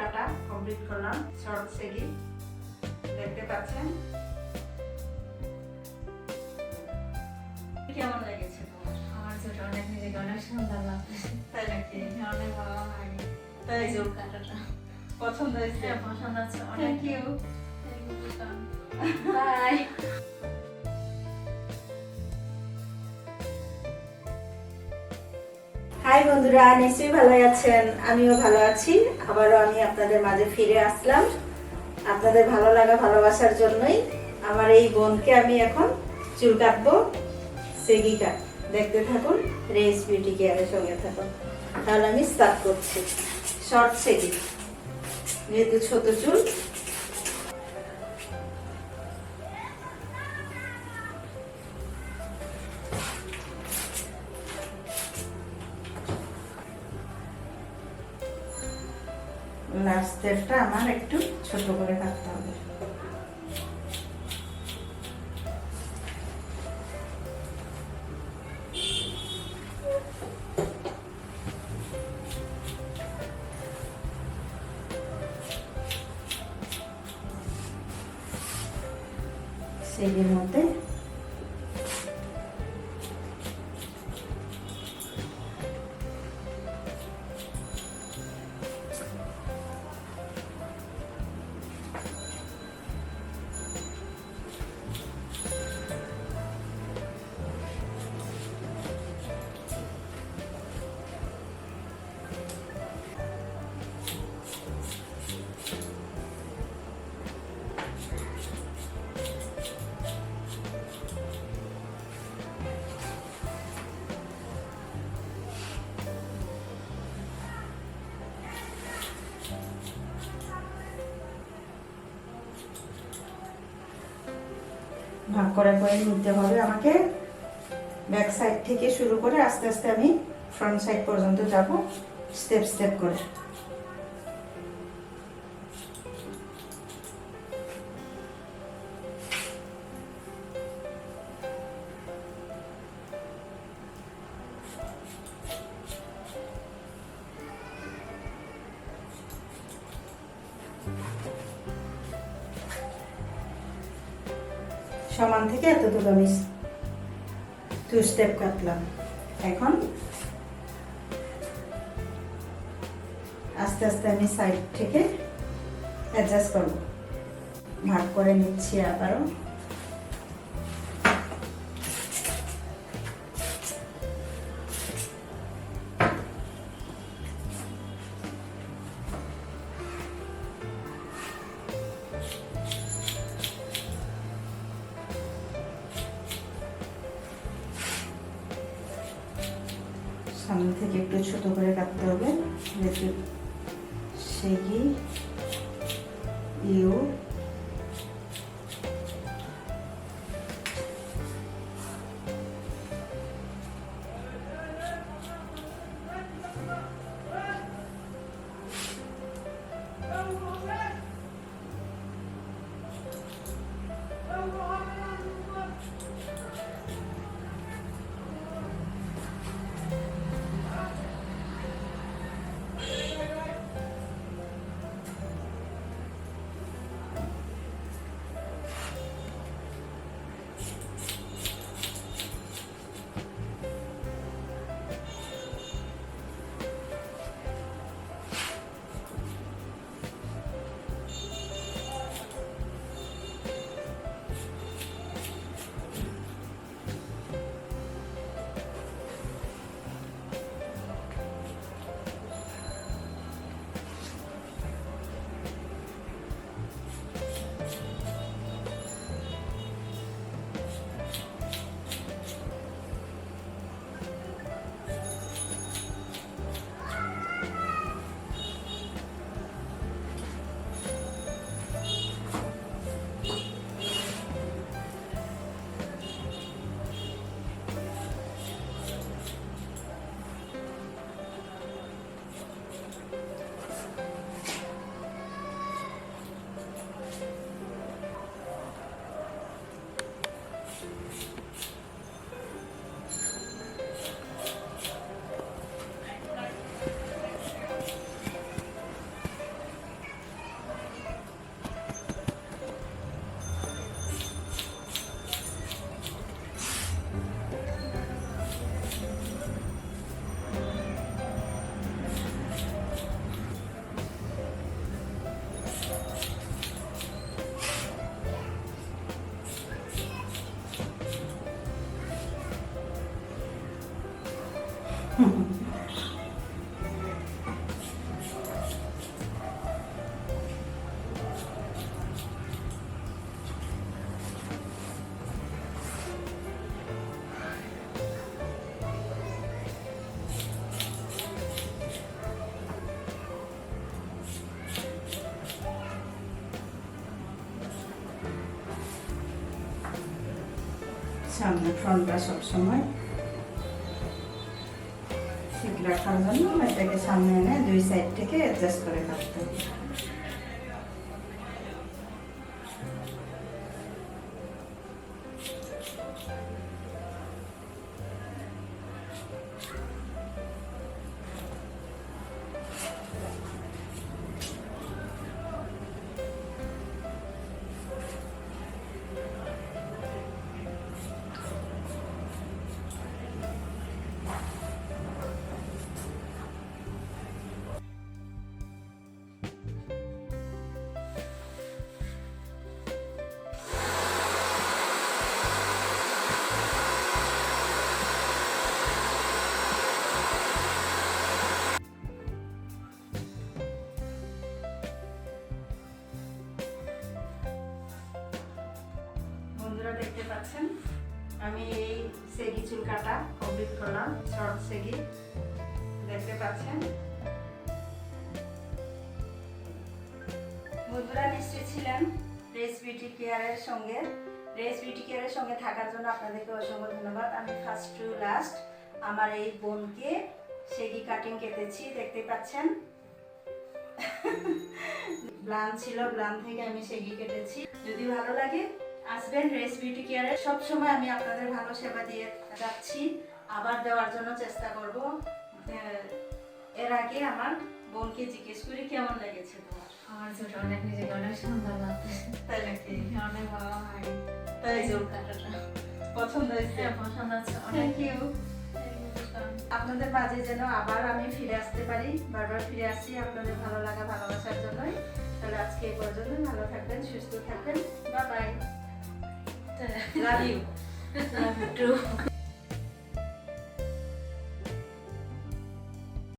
কাটা কমপ্লিট করলাম। শর্ট সেগি দেখতে পাচ্ছেন। কেমন লেগেছে আমার যেটা অনেক নিজেকে অনেক সুন্দর লাগছে। তাই নাকি? অনেক ভালো লাগে। তাই চুল কাটাটা পছন্দ হয়েছে? হ্যাঁ, পছন্দ আছে অনেক ইউ বাই হাই বন্ধুরা, নিশ্চয়ই ভালো আছেন? আমিও ভালো আছি। আবারও আমি আপনাদের মাঝে ফিরে আসলাম। আপনাদের ভালো লাগা, ভালোবাসার জন্যই আমার এই বোনকে আমি এখন চুল কাটবো। সেগি কাট দেখতে থাকুন, রেস বিউটি কেয়ারের সঙ্গে থাকুন। তাহলে আমি স্টার্ট করছি। শর্ট সেগি। যেহেতু ছোট চুল লাস্ট স্টেপটা আমার একটু ছোট করে কাটতে হবে। সেইটির মধ্যে ভাগ করে করে নিতে হবে। আমাকে ব্যাক সাইড থেকে শুরু করে আস্তে আস্তে আমি ফ্রন্ট সাইড পর্যন্ত যাব স্টেপ স্টেপ করে। সমান থেকে এতটুকু আমি টু স্টেপ কাটলাম। এখন আস্তে আস্তে আমি সাইড থেকে অ্যাডজাস্ট করব। ভাগ করে নিচ্ছি আবারও। থেকে একটু ছোট করে কাটতে হবে। যেহেতু সেগি ইউ সামনে ফ্রন্টটা সবসময় ঠিক রাখার জন্য এটাকে সামনে এনে দুই সাইড থেকে অ্যাডজাস্ট করে কাটতে হবে। আমি এই সেগি চুল কাটা কমপ্লিট করলাম, শর্ট সেগি। দেখতে পাচ্ছেন? বন্ধুরা নিশ্চয়ই ছিলেন রেস বিউটি কেয়ারের সঙ্গে। রেস বিউটি কেয়ারের সঙ্গে থাকার জন্য আপনাদেরকে অসংখ্য ধন্যবাদ। আমি ফার্স্ট টু লাস্ট আমার এই বোনকে সেগি কাটিং কেটেছি, দেখতে পাচ্ছেন? ব্লান ছিল ব্লান থেকে আমি সেগি কেটেছি। যদি ভালো লাগে আসবেন রেস বিউটি কেয়ারে সব সময় আমি আপনাদের ভালো সেবা দিয়ে যাচ্ছি। আবার দেওয়ার জন্য চেষ্টা করব। এর আগে আমার বোনকে জিজ্ঞেস করি কেমন লেগেছে তোমার? আমার ছোট অনেক নিজেকে অনেক সুন্দর লাগতেছে তাই নাকি? অনেক ভালো হয়। তাই যে কাটাটা পছন্দ হয়েছে? হ্যাঁ, পছন্দ আছে অনেক। ইউ আপনাদের মাঝে যেন আবার আমি ফিরে আসতে পারি বারবার ফিরে আসছি আপনাদের ভালো লাগা ভালোবাসার জন্যই। তাহলে আজকে এই পর্যন্ত ভালো থাকবেন সুস্থ থাকবেন। বা bye bye love you too